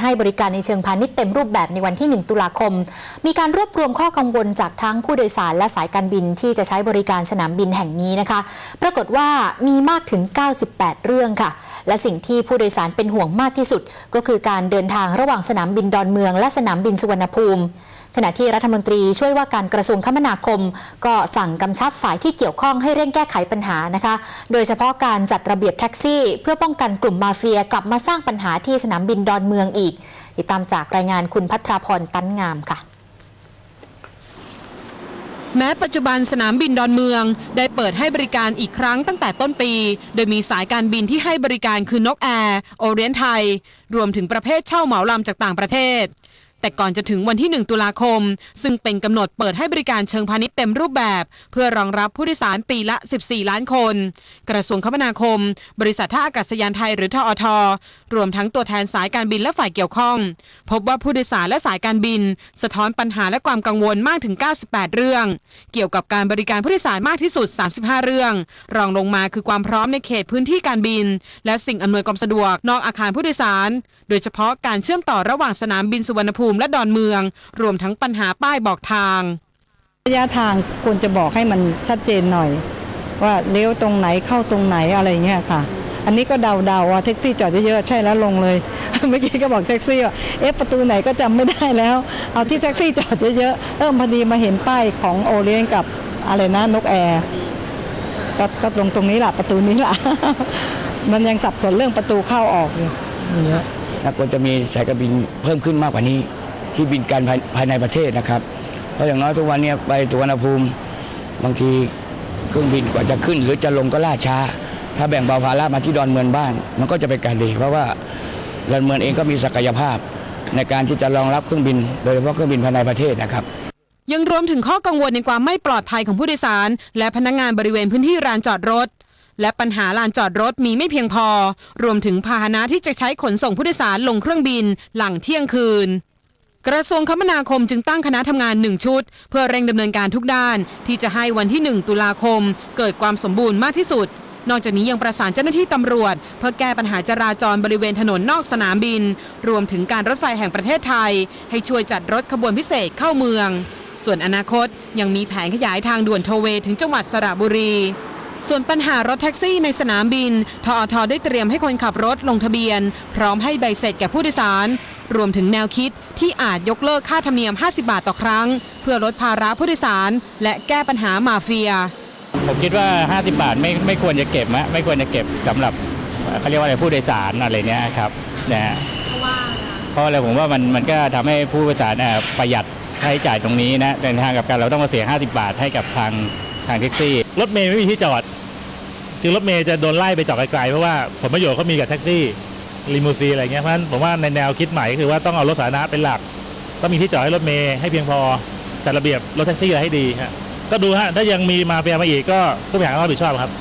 ให้บริการในเชิงพาณิชย์เต็มรูปแบบในวันที่ 1 ตุลาคม มีการรวบรวมข้อกังวลจากทั้งผู้โดยสารและสายการบินที่จะใช้บริการสนามบินแห่งนี้นะคะ ปรากฏว่ามีมากถึง 98 เรื่องค่ะ และสิ่งที่ผู้โดยสารเป็นห่วงมากที่สุด ก็คือการเดินทางระหว่างสนามบินดอนเมือง และสนามบินสุวรรณภูมิ ขณะที่รัฐมนตรีช่วยว่าการกระทรวงคมนาคม ก็สั่งกำชับฝ่ายที่เกี่ยวข้องให้เร่งแก้ไขปัญหานะคะ โดยเฉพาะการจัดระเบียบแท็กซี่ เพื่อป้องกันกลุ่มมาเฟียกลับมาสร้างปัญหาที่สนามบินดอนเมืองอีก ติดตามจากรายงานคุณพัทราพรตั้นงามค่ะแม้ปัจจุบันสนามบินดอนเมือง ได้เปิดให้บริการอีกครั้งตั้งแต่ต้นปี โดยมีสายการบินที่ให้บริการคือนกแอร์ โอเรียนไทย รวมถึงประเภทเช่าเหมาลำจากต่างประเทศ แต่ก่อนจะถึงวันที่ 1 ตุลาคม ซึ่งเป็นกำหนดเปิดให้บริการเชิงพาณิชย์เต็มรูปแบบ เพื่อรองรับผู้โดยสารปีละ 14 ล้านคน กระทรวงคมนาคม บริษัทท่าอากาศยานไทยหรือทอท รวมทั้งตัวแทนสายการบินและฝ่ายเกี่ยวข้อง พบว่าผู้โดยสารและสายการบิน สะท้อนปัญหาและความกังวลมากถึง 98 เรื่อง เกี่ยวกับการบริการผู้โดยสารมากที่สุด 35 เรื่อง รองลงมาคือความพร้อมในเขตพื้นที่การบิน และสิ่งอำนวยความสะดวกนอกอาคารผู้โดยสาร โดยเฉพาะการเชื่อมต่อระหว่างสนามบินสุวรรณภูมิและดอนเมือง รวมทั้งปัญหาป้ายบอกทาง ระยะทางควรจะบอกให้มันชัดเจนหน่อย ว่าเลี้ยวตรงไหนเข้าตรงไหนอะไรเงี้ยค่ะ อันนี้ก็เดาๆว่าแท็กซี่จอดเยอะๆใช่แล้วลงเลย เมื่อกี้ก็บอกแท็กซี่ว่าเอ๊ะประตูไหนก็จำไม่ได้แล้ว เอาที่แท็กซี่จอดเยอะๆเออพอดีมาเห็นป้ายของโอเลียนกับอะไรนะนกแอร์ก็ก็ตรงตรงนี้แหละประตูนี้แหละมันยังสับสนเรื่องประตูเข้าออกอยู่อย่างเงี้ยนะควรจะมีสายการบินเพิ่มขึ้นมากกว่านี้ ที่บินการภายในประเทศนะครับ เพราะอย่างน้อยทุกวันนี้ไปตัวนภูมิบางทีเครื่องบินกว่าจะขึ้น หรือจะลงก็ล่าช้า ถ้าแบ่งเบาภาระมาที่ดอนเมืองบ้านมันก็จะเป็นการดี เพราะว่าดอนเมืองเองก็มีศักยภาพ ในการที่จะรองรับเครื่องบิน โดยเฉพาะเครื่องบินภายในประเทศนะครับยังรวมถึงข้อกังวลในความไม่ปลอดภัยของผู้โดยสาร และพนักงานบริเวณพื้นที่ลานจอดรถ และปัญหาลานจอดรถมีไม่เพียงพอ รวมถึงพาหนะที่จะใช้ขนส่งผู้โดยสารลงเครื่องบินหลังเที่ยงคืน กระทรวงคมนาคมจึงตั้งคณะทำงานหนึ่งชุด เพื่อเร่งดำเนินการทุกด้าน ที่จะให้วันที่ 1 ตุลาคม เกิดความสมบูรณ์มากที่สุด นอกจากนี้ยังประสานเจ้าหน้าที่ตำรวจ เพื่อแก้ปัญหาจราจรบริเวณถนนนอกสนามบิน รวมถึงการรถไฟแห่งประเทศไทย ให้ช่วยจัดรถขบวนพิเศษเข้าเมือง ส่วนอนาคตยังมีแผนขยายทางด่วนโทเวถึงจังหวัดสระบุรีส่วนปัญหารถแท็กซี่ในสนามบิน ทอทได้เตรียมให้คนขับรถลงทะเบียน พร้อมให้ใบเสร็จแก่ผู้โดยสาร รวมถึงแนวคิดที่อาจยกเลิกค่าธรรมเนียม 50 บาทต่อครั้ง เพื่อลดภาระผู้โดยสาร และแก้ปัญหามาเฟีย ผมคิดว่า 50 บาทไม่ไม่ควรจะเก็บนะไม่ควรจะเก็บสำหรับเอ่อเขาเรียกว่าอะไรผู้โดยสารอะไรเนี้ยครับนะฮะเพราะอะไรผมว่ามันมันก็ทำให้ผู้โดยสารเอ่อประหยัดค่าใช้จ่ายตรงนี้นะเดินทางกับการเราต้องมาเสีย 50 บาทให้กับทางทางแท็กซี่รถเมย์ไม่มีที่จอดคือรถเมย์จะโดนไล่ไปจอดไกลๆเพราะว่าผลประโยชน์เขามีกับแท็กซี่ ลิมูซีอะไรเงี้ยเพราะฉะนั้นผมว่าในแนวคิดใหม่ก็คือว่าต้องเอารถสาธารณะเป็นหลัก ต้องมีที่จอดให้รถเมย์ให้เพียงพอจัดระเบียบรถแท็กซี่อะไรให้ดีฮะก็ดูฮะถ้ายังมีมาเฟียมาอีกก็ผู้บริหารต้องรับผิดชอบครับ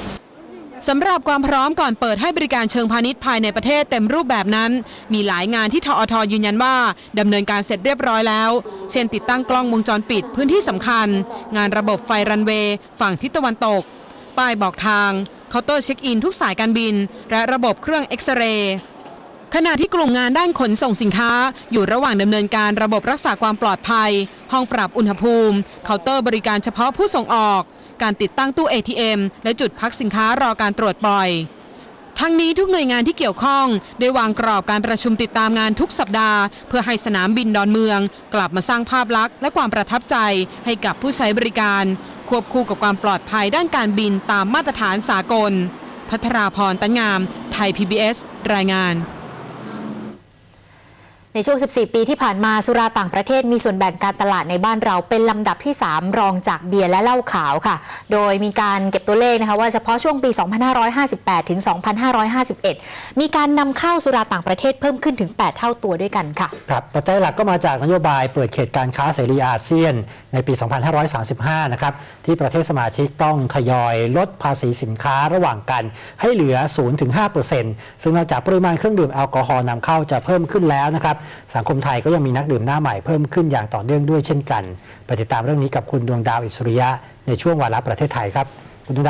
สำหรับความพร้อมก่อนเปิดให้บริการเชิงพาณิชย์ภายในประเทศเต็มรูปแบบนั้น มีหลายงานที่ทอทยืนยันว่าดำเนินการเสร็จเรียบร้อยแล้ว เช่นติดตั้งกล้องวงจรปิดพื้นที่สำคัญ งานระบบไฟรันเวย์ฝั่งทิศตะวันตก ป้ายบอกทางเคาน์เตอร์เช็คอินทุกสายการบิน และระบบเครื่องเอ็กซเรย์ ขณะที่กลุ่มงานด้านขนส่งสินค้า อยู่ระหว่างดำเนินการระบบรักษาความปลอดภัย ห้องปรับอุณหภูมิ เคาน์เตอร์บริการเฉพาะผู้ส่งออก การติดตั้งตู้ ATM และจุดพักสินค้ารอการตรวจปล่อย ทั้งนี้ทุกหน่วยงานที่เกี่ยวข้อง ได้วางกรอบการประชุมติดตามงานทุกสัปดาห์ เพื่อให้สนามบินดอนเมือง กลับมาสร้างภาพลักษณ์และความประทับใจให้กับผู้ใช้บริการ ควบคู่กับความปลอดภัยด้านการบินตามมาตรฐานสากล พัทราพรตันงาม ไทย PBS รายงาน ในช่วง 14 ปีที่ผ่านมาสุราต่างประเทศมีส่วนแบ่งการตลาดในบ้านเราเป็นลำดับที่ 3 รองจากเบียร์และเหล้าขาวค่ะ โดยมีการเก็บตัวเลขนะคะว่าเฉพาะช่วงปี 2558 ถึง 2551 มีการนำเข้าสุราต่างประเทศเพิ่มขึ้นถึง 8 เท่าตัวด้วยกันค่ะ ครับปัจจัยหลักก็มาจากนโยบายเปิดเขตการค้าเสรีอาเซียน ในปี 2535 นะครับที่ประเทศสมาชิกต้องทยอยลดภาษีสินค้าระหว่างกัน ให้เหลือ 0-5%ซึ่งนอกจากปริมาณเครื่องดื่มแอลกอฮอล์นำเข้าจะเพิ่มขึ้นแล้วนะครับสังคมไทยก็ยังมีนักดื่มหน้าใหม่เพิ่มขึ้นอย่างต่อเนื่องด้วยเช่นกัน ไปติดตามเรื่องนี้กับคุณดวงดาวอิสริยะในช่วงวาระประเทศไทยครับ คุณดวงดาว